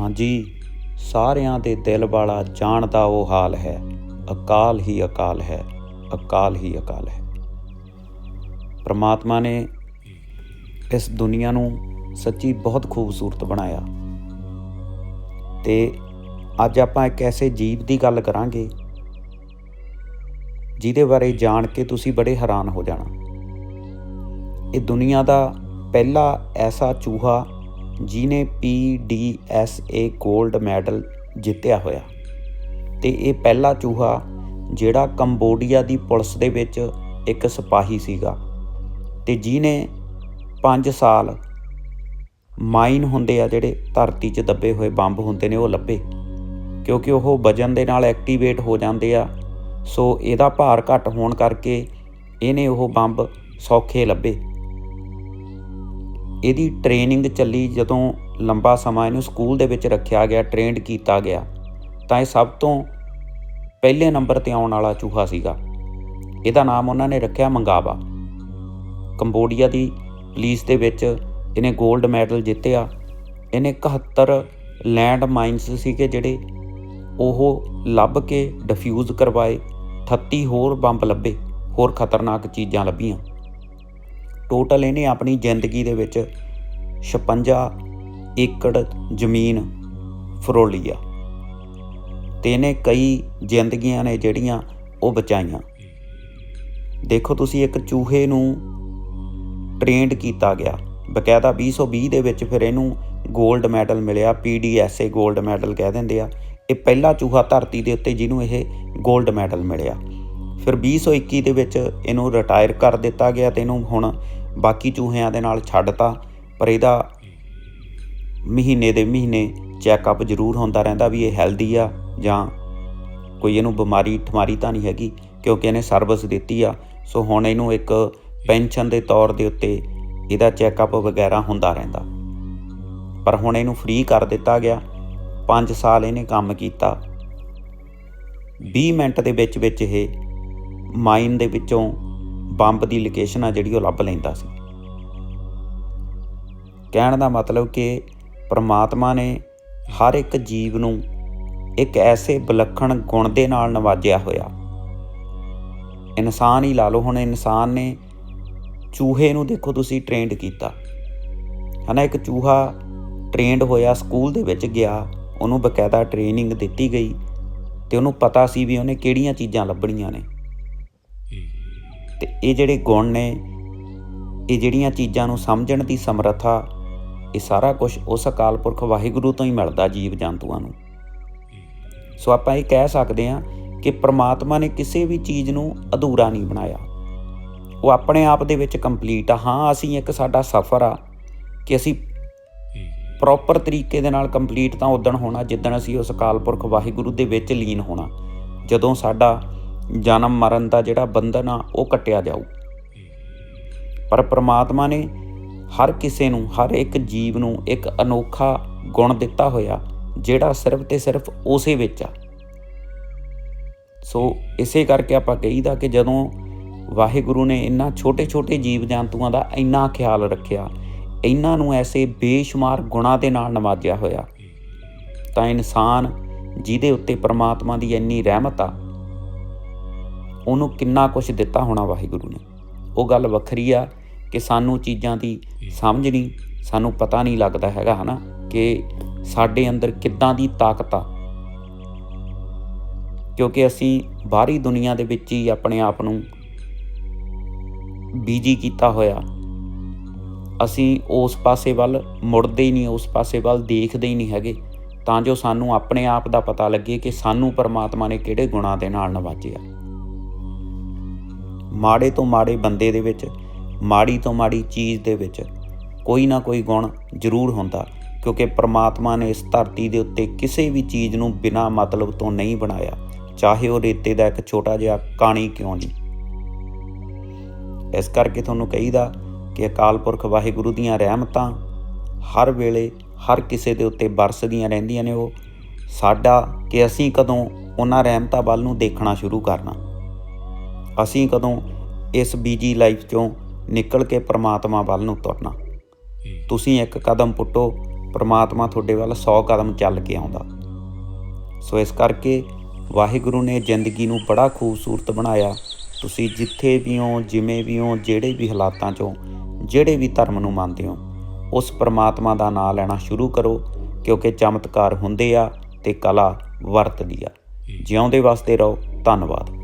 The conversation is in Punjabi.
ਹਾਂਜੀ, ਸਾਰਿਆਂ ਦੇ ਦਿਲ ਵਾਲਾ ਜਾਣਦਾ ਉਹ ਹਾਲ ਹੈ। ਅਕਾਲ ਹੀ ਅਕਾਲ ਹੈ, ਅਕਾਲ ਹੀ ਅਕਾਲ ਹੈ। ਪ੍ਰਮਾਤਮਾ ਨੇ ਇਸ ਦੁਨੀਆ ਨੂੰ ਸੱਚੀ ਬਹੁਤ ਖੂਬਸੂਰਤ ਬਣਾਇਆ। ਤੇ ਅੱਜ ਆਪਾਂ ਇੱਕ ਐਸੇ ਜੀਵ ਦੀ ਗੱਲ ਕਰਾਂਗੇ, ਜਿਹਦੇ ਬਾਰੇ ਜਾਣ ਕੇ ਤੁਸੀਂ ਬੜੇ ਹੈਰਾਨ ਹੋ ਜਾਣਾ। ਇਹ ਦੁਨੀਆ ਦਾ ਪਹਿਲਾ ਐਸਾ ਚੂਹਾ ਜਿਨੇ PDSA 골ਡ ਮੈਡਲ ਜਿੱਤਿਆ ਹੋਇਆ। ਤੇ ਇਹ ਪਹਿਲਾ ਚੂਹਾ ਜਿਹੜਾ ਕੰਬੋਡੀਆ ਦੀ ਪੁਲਿਸ ਦੇ ਵਿੱਚ ਇੱਕ ਸਿਪਾਹੀ ਸੀਗਾ। ਤੇ ਜਿਨੇ 5 ਸਾਲ ਮਾਈਨ ਹੁੰਦੇ ਆ ਜਿਹੜੇ ਧਰਤੀ 'ਚ ਦੱਬੇ ਹੋਏ ਬੰਬ ਹੁੰਦੇ ਨੇ ਉਹ ਲੱਭੇ। ਕਿਉਂਕਿ ਉਹ ਵਜਨ ਦੇ ਨਾਲ ਐਕਟੀਵੇਟ ਹੋ ਜਾਂਦੇ ਆ, ਸੋ ਇਹਦਾ ਭਾਰ ਘੱਟ ਹੋਣ ਕਰਕੇ ਇਹਨੇ ਉਹ ਬੰਬ ਸੌਖੇ ਲੱਭੇ। ਇਹਦੀ ਟ੍ਰੇਨਿੰਗ ਚੱਲੀ ਜਦੋਂ ਲੰਬਾ ਸਮਾਂ ਇਹਨੂੰ ਸਕੂਲ ਦੇ ਵਿੱਚ ਰੱਖਿਆ ਗਿਆ, ਟ੍ਰੇਨਡ ਕੀਤਾ ਗਿਆ, ਤਾਂ ਇਹ ਸਭ ਤੋਂ ਪਹਿਲੇ ਨੰਬਰ ਤੇ ਆਉਣ ਵਾਲਾ ਚੂਹਾ ਸੀਗਾ। ਇਹਦਾ ਨਾਮ ਉਹਨਾਂ ਨੇ ਰੱਖਿਆ ਮੰਗਾਵਾ। ਕੰਬੋਡੀਆ ਦੀ ਪੁਲਿਸ ਦੇ ਵਿੱਚ ਇਹਨੇ 골ਡ ਮੈਡਲ ਜਿੱਤਿਆ। ਇਹਨੇ 71 ਲੈਂਡ ਮਾਈਨਸ ਸੀਗੇ ਜਿਹੜੇ ਉਹ ਲੱਭ ਕੇ ਡਿਫਿਊਜ਼ ਕਰਵਾਏ 38 ਹੋਰ ਬੰਬ ਲੱਭੇ, ਹੋਰ ਖਤਰਨਾਕ ਚੀਜ਼ਾਂ ਲੱਭੀਆਂ। ਟੋਟਲ ਇਹਨੇ ਆਪਣੀ ਜ਼ਿੰਦਗੀ ਦੇ ਵਿੱਚ 56 ਏਕੜ ਜ਼ਮੀਨ ਫਰੋਲੀ ਆ। ਤੇ ਇਹਨੇ ਕਈ ਜ਼ਿੰਦਗੀਆਂ ਨੇ ਜਿਹੜੀਆਂ ਉਹ ਬਚਾਈਆਂ। ਦੇਖੋ ਤੁਸੀਂ ਇੱਕ ਚੂਹੇ ਨੂੰ ਟ੍ਰੇਨਡ ਕੀਤਾ ਗਿਆ। ਬਕਾਇਦਾ 2020 ਦੇ ਵਿੱਚ ਫਿਰ ਇਹਨੂੰ 골ਡ ਮੈਡਲ ਮਿਲਿਆ ਪੀਡੀਐਸਏ 골ਡ ਮੈਡਲ ਕਹਿ ਦਿੰਦੇ ਆ। ਇਹ ਪਹਿਲਾ ਚੂਹਾ ਧਰਤੀ ਦੇ ਉੱਤੇ ਜਿਹਨੂੰ ਇਹ 골ਡ ਮੈਡਲ ਮਿਲਿਆ। ਫਿਰ 2021 ਦੇ ਵਿੱਚ ਇਹਨੂੰ ਰਿਟਾਇਰ ਕਰ ਦਿੱਤਾ ਗਿਆ ਤੇ ਇਹਨੂੰ ਹੁਣ ਬਾਕੀ ਚੂਹਿਆਂ ਦੇ ਨਾਲ ਛੱਡਤਾ, ਪਰ ਇਹਦਾ ਮਹੀਨੇ ਦੇ ਮਹੀਨੇ ਚੈੱਕਅਪ ਜ਼ਰੂਰ ਹੁੰਦਾ ਰਹਿੰਦਾ ਵੀ ਇਹ ਹੈਲਦੀ ਆ ਜਾਂ ਕੋਈ ਇਹਨੂੰ ਬਿਮਾਰੀ ਠਮਾਰੀ ਤਾਂ ਨਹੀਂ ਹੈਗੀ, ਕਿਉਂਕਿ ਇਹਨੇ ਸਰਵਿਸ ਦਿੱਤੀ ਆ। ਸੋ ਹੁਣ ਇਹਨੂੰ ਇੱਕ ਪੈਨਸ਼ਨ ਦੇ ਤੌਰ ਦੇ ਉੱਤੇ ਇਹਦਾ ਚੈੱਕਅਪ ਵਗੈਰਾ ਹੁੰਦਾ ਰਹਿੰਦਾ। ਪਰ ਹੁਣ ਇਹਨੂੰ ਫ੍ਰੀ ਕਰ ਦਿੱਤਾ ਗਿਆ। 5 ਸਾਲ ਇਹਨੇ ਕੰਮ ਕੀਤਾ। 20 ਮਿੰਟ ਦੇ ਵਿੱਚ ਵਿੱਚ ਇਹ ਮਾਈਨ ਦੇ ਵਿੱਚੋਂ ਬੰਬ ਦੀ ਲੋਕੇਸ਼ਨ ਆ ਜਿਹੜੀ ਉਹ ਲੱਭ ਲੈਂਦਾ ਸੀ। ਕਹਿਣ ਦਾ ਮਤਲਬ ਕਿ ਪ੍ਰਮਾਤਮਾ ਨੇ ਹਰ ਇੱਕ ਜੀਵ ਨੂੰ ਇੱਕ ਐਸੇ ਵਿਲੱਖਣ ਗੁਣ ਦੇ ਨਾਲ ਨਵਾਜਿਆ ਹੋਇਆ। ਇਨਸਾਨ ਹੀ ਲਾ ਲਓ, ਹੁਣ ਇਨਸਾਨ ਨੇ ਚੂਹੇ ਨੂੰ ਦੇਖੋ ਤੁਸੀਂ ਟ੍ਰੇਨਡ ਕੀਤਾ। ਹਨਾ, ਇੱਕ ਚੂਹਾ ਟ੍ਰੇਨਡ ਹੋਇਆ, ਸਕੂਲ ਦੇ ਵਿੱਚ ਗਿਆ, ਉਹਨੂੰ ਬਕਾਇਦਾ ਟ੍ਰੇਨਿੰਗ ਦਿੱਤੀ ਗਈ ਤੇ ਉਹਨੂੰ ਪਤਾ ਸੀ ਵੀ ਉਹਨੇ ਕਿਹੜੀਆਂ ਚੀਜ਼ਾਂ ਲੱਭਣੀਆਂ ਨੇ। ਤੇ ਇਹ ਜਿਹੜੇ ਗੁਣ ਨੇ, ਇਹ ਜਿਹੜੀਆਂ ਚੀਜ਼ਾਂ ਨੂੰ ਸਮਝਣ ਦੀ ਸਮਰੱਥਾ, ਇਹ ਸਾਰਾ ਕੁਝ ਉਸ ਅਕਾਲ ਪੁਰਖ ਵਾਹਿਗੁਰੂ ਤੋਂ ਹੀ ਮਿਲਦਾ ਜੀਵ ਜੰਤੂਆਂ ਨੂੰ। ਸੋ ਆਪਾਂ ਇਹ ਕਹਿ ਸਕਦੇ ਹਾਂ ਕਿ ਪ੍ਰਮਾਤਮਾ ਨੇ ਕਿਸੇ ਵੀ ਚੀਜ਼ ਨੂੰ ਅਧੂਰਾ ਨਹੀਂ ਬਣਾਇਆ। ਉਹ ਆਪਣੇ ਆਪ ਦੇ ਵਿੱਚ ਕੰਪਲੀਟ ਆ। ਹਾਂ, ਅਸੀਂ ਇੱਕ ਸਾਡਾ ਸਫ਼ਰ ਆ ਕਿ ਅਸੀਂ ਪ੍ਰੋਪਰ ਤਰੀਕੇ ਦੇ ਨਾਲ ਕੰਪਲੀਟ ਤਾਂ ਉਦਣ ਹੋਣਾ, ਜਿੱਦਣ ਅਸੀਂ ਉਸ ਅਕਾਲ ਪੁਰਖ ਵਾਹਿਗੁਰੂ ਦੇ ਵਿੱਚ ਲੀਨ ਹੋਣਾ। ਜਦੋਂ ਸਾਡਾ ਜਨਮ ਮਰਨ ਦਾ ਜਿਹੜਾ ਬੰਧਨ ਆ, ਉਹ ਕੱਟਿਆ ਜਾਊ। ਪਰ ਪ੍ਰਮਾਤਮਾ ਨੇ ਹਰ ਕਿਸੇ ਨੂੰ, ਹਰ ਇੱਕ ਜੀਵ ਨੂੰ ਇੱਕ ਅਨੋਖਾ ਗੁਣ ਦਿੱਤਾ ਹੋਇਆ, ਜਿਹੜਾ ਸਿਰਫ ਤੇ ਸਿਰਫ ਉਸੇ ਵਿੱਚ ਆ। ਸੋ ਇਸੇ ਕਰਕੇ ਆਪਾਂ ਕਹੀਦਾ ਕਿ ਜਦੋਂ ਵਾਹਿਗੁਰੂ ਨੇ ਇੰਨਾ ਛੋਟੇ-ਛੋਟੇ ਜੀਵ ਜੰਤੂਆਂ ਦਾ ਇੰਨਾ ਖਿਆਲ ਰੱਖਿਆ, ਇਹਨਾਂ ਨੂੰ ਐਸੇ ਬੇਸ਼ੁਮਾਰ ਗੁਣਾਂ ਦੇ ਨਾਲ ਨਵਾਜਿਆ ਹੋਇਆ, ਤਾਂ ਇਨਸਾਨ ਜਿਹਦੇ ਉੱਤੇ ਪ੍ਰਮਾਤਮਾ ਦੀ ਇੰਨੀ ਰਹਿਮਤ ਆ ਉਹਨੂੰ ਕਿੰਨਾ ਕੁਝ ਦਿੱਤਾ ਹੋਣਾ ਵਾਹਿਗੁਰੂ ਨੇ। ਉਹ ਗੱਲ ਵੱਖਰੀ ਆ ਕਿ ਸਾਨੂੰ ਚੀਜ਼ਾਂ ਦੀ ਸਮਝ ਨਹੀਂ, ਸਾਨੂੰ ਪਤਾ ਨਹੀਂ ਲੱਗਦਾ ਹੈਗਾ, ਹਨਾ, ਕਿ ਸਾਡੇ ਅੰਦਰ ਕਿੱਦਾਂ ਦੀ ਤਾਕਤ ਆ। ਕਿਉਂਕਿ ਅਸੀਂ ਬਾਹਰੀ ਦੁਨੀਆ ਦੇ ਵਿੱਚ ਹੀ ਆਪਣੇ ਆਪ ਨੂੰ ਬੀਜੀ ਕੀਤਾ ਹੋਇਆ। ਅਸੀਂ ਉਸ ਪਾਸੇ ਵੱਲ ਮੁੜਦੇ ਹੀ ਨਹੀਂ, ਉਸ ਪਾਸੇ ਵੱਲ ਦੇਖਦੇ ਹੀ ਨਹੀਂ ਹੈਗੇ। ਤਾਂ ਜੋ ਸਾਨੂੰ ਆਪਣੇ ਆਪ ਦਾ ਪਤਾ ਲੱਗੇ ਕਿ ਸਾਨੂੰ ਪਰਮਾਤਮਾ ਨੇ ਕਿਹੜੇ ਗੁਣਾਂ ਦੇ ਨਾਲ ਨਵਾਜਿਆ। ਮਾੜੇ ਤੋਂ ਮਾੜੇ ਬੰਦੇ ਦੇ ਵਿੱਚ, ਮਾੜੀ ਤੋਂ ਮਾੜੀ ਚੀਜ਼ ਦੇ ਵਿੱਚ ਕੋਈ ਨਾ ਕੋਈ ਗੁਣ ਜ਼ਰੂਰ ਹੁੰਦਾ, ਕਿਉਂਕਿ ਪ੍ਰਮਾਤਮਾ ਨੇ ਇਸ ਧਰਤੀ ਦੇ ਉੱਤੇ ਕਿਸੇ ਵੀ ਚੀਜ਼ ਨੂੰ ਬਿਨਾਂ ਮਤਲਬ ਤੋਂ ਨਹੀਂ ਬਣਾਇਆ, ਚਾਹੇ ਉਹ ਰੇਤੇ ਦਾ ਇੱਕ ਛੋਟਾ ਜਿਹਾ ਕਾਣੀ ਕਿਉਂ ਨਹੀਂ। ਇਸ ਕਰਕੇ ਤੁਹਾਨੂੰ ਕਹੀਦਾ ਕਿ ਅਕਾਲ ਪੁਰਖ ਵਾਹਿਗੁਰੂ ਦੀਆਂ ਰਹਿਮਤਾਂ ਹਰ ਵੇਲੇ ਹਰ ਕਿਸੇ ਦੇ ਉੱਤੇ ਬਰਸਦੀਆਂ ਰਹਿੰਦੀਆਂ ਨੇ ਉਹ। ਸਾਡਾ ਕਿ ਅਸੀਂ ਕਦੋਂ ਉਹਨਾਂ ਰਹਿਮਤਾਂ ਵੱਲ ਨੂੰ ਦੇਖਣਾ ਸ਼ੁਰੂ ਕਰਨਾ। ਅਸੀਂ ਕਦੋਂ ਇਸ ਬੀਜੀ ਲਾਈਫ ਚੋਂ ਨਿਕਲ ਕੇ ਪ੍ਰਮਾਤਮਾ ਵੱਲ ਨੂੰ ਤੁਰਨਾ। ਤੁਸੀਂ ਇੱਕ ਕਦਮ ਪੁੱਟੋ ਪ੍ਰਮਾਤਮਾ ਤੁਹਾਡੇ ਵੱਲ 100 ਕਦਮ ਚੱਲ ਕੇ ਆਉਂਦਾ। ਸੋ ਇਸ ਕਰਕੇ ਵਾਹਿਗੁਰੂ ਨੇ ਜ਼ਿੰਦਗੀ ਨੂੰ ਬੜਾ ਖੂਬਸੂਰਤ ਬਣਾਇਆ। ਤੁਸੀਂ ਜਿੱਥੇ ਵੀ ਹੋ ਜਿਵੇਂ ਵੀ ਹੋ ਜਿਹੜੇ ਵੀ ਹਾਲਾਤਾਂ 'ਚੋਂ ਜਿਹੜੇ ਵੀ ਧਰਮ ਨੂੰ ਮੰਨਦੇ ਹੋ ਉਸ ਪ੍ਰਮਾਤਮਾ ਦਾ ਨਾਮ ਲੈਣਾ ਸ਼ੁਰੂ ਕਰੋ ਕਿਉਂਕਿ ਚਮਤਕਾਰ ਹੁੰਦੇ ਆ ਤੇ ਕਲਾ ਵਰਤਦੀ ਆ। ਜਿਉਂਦੇ ਵਾਸਤੇ ਰਹੋ। ਧੰਨਵਾਦ।